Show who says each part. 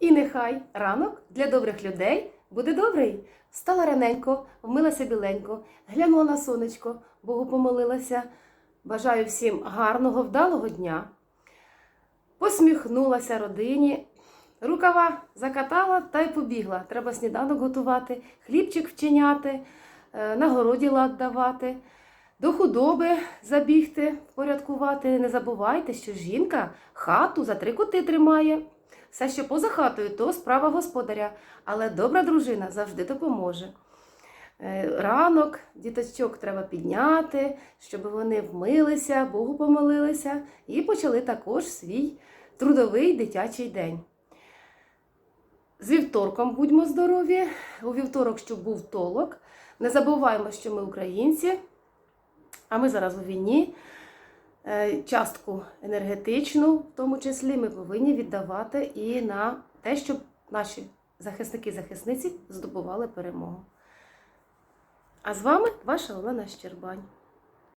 Speaker 1: І нехай ранок для добрих людей буде добрий. Встала раненько, вмилася біленько, глянула на сонечко, Богу помолилася. Бажаю всім гарного, вдалого дня. Посміхнулася родині. Рукава закатала та й побігла. Треба сніданок готувати, хлібчик вчиняти, е, на городі лад давати, до худоби забігти, впорядкувати. Не забувайте, що жінка хату за три кути тримає. Все, що поза хатою, то справа господаря, але добра дружина завжди допоможе. Е, Ранок діточок треба підняти, щоб вони вмилися, Богу помолилися і почали також свій трудовий дитячий день. З вівторком будьмо здорові. У вівторок, щоб був толок. Не забуваємо, що ми українці, а ми зараз у війні. Е, Частку енергетичну, в тому числі, ми повинні віддавати і на те, щоб наші захисники-захисниці здобували перемогу. А з вами ваша Олена Щербань.